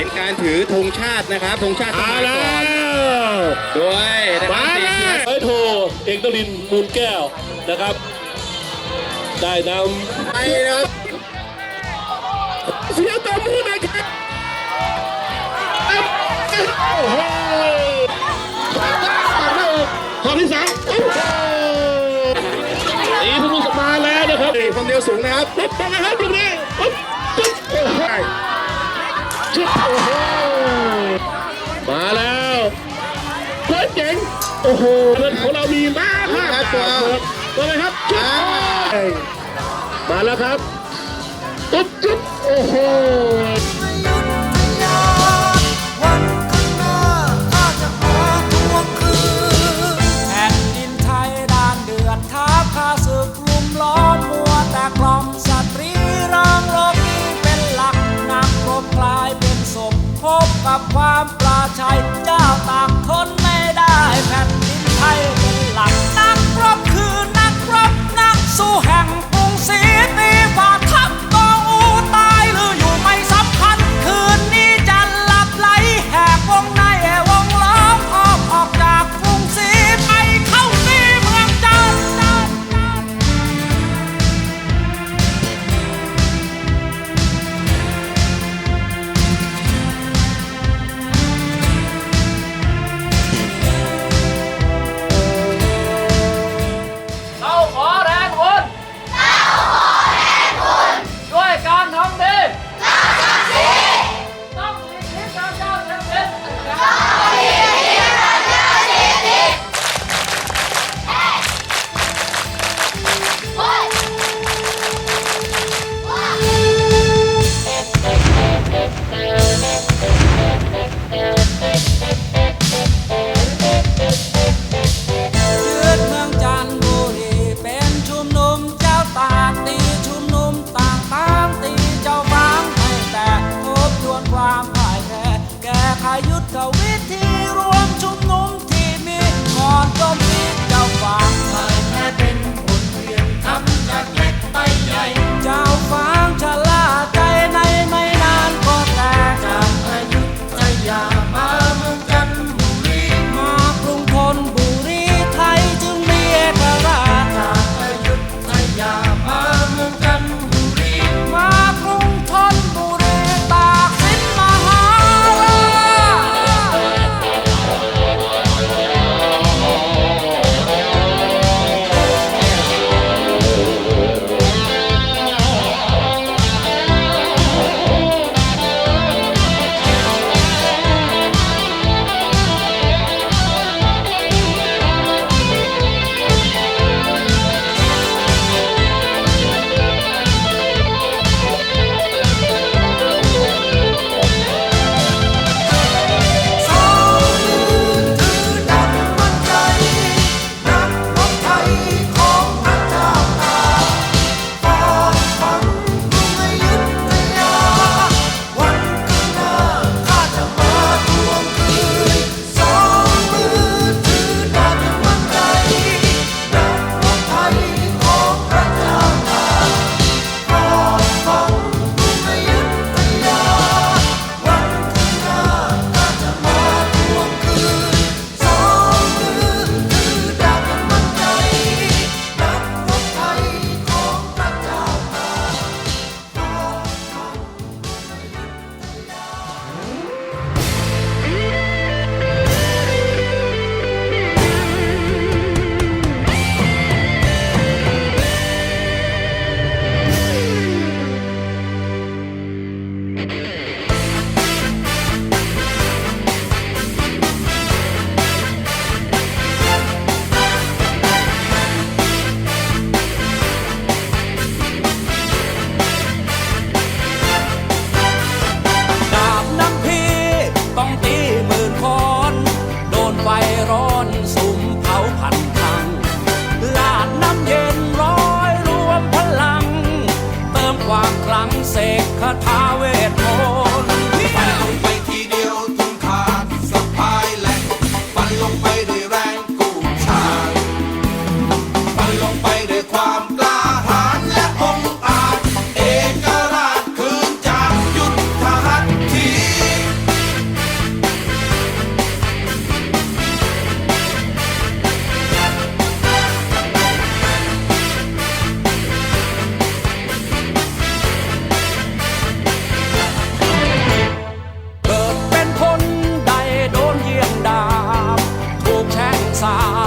เป็นการถือธงชาตินะครับธงชาติสามัยแล้ก่อนวด้วยนะคมารับแล้ว ร้อยโทเอกตรินมูลแก้วนะครับ ได้นไปนะครับำเสียงตบมือนะครับโอ้โหทองที่สามโอ้โหตีทุกงสมาแล้วนะครับ ตีความเร็วสูงนะครับ ปุ๊บไปนะครับตรงนี้ปุ๊บ มาแล้วรถเก๋งโอ้โหเงินของเรามีมากมากตัวตัวอะไรครับชุดมาแล้วครับตุ๊บจุ๊บโอ้โห ความปลาชัยก้าวตากทนไม่ได้แผ่นดินไทย ว่างครั้งเสกคาถาเวทม passar.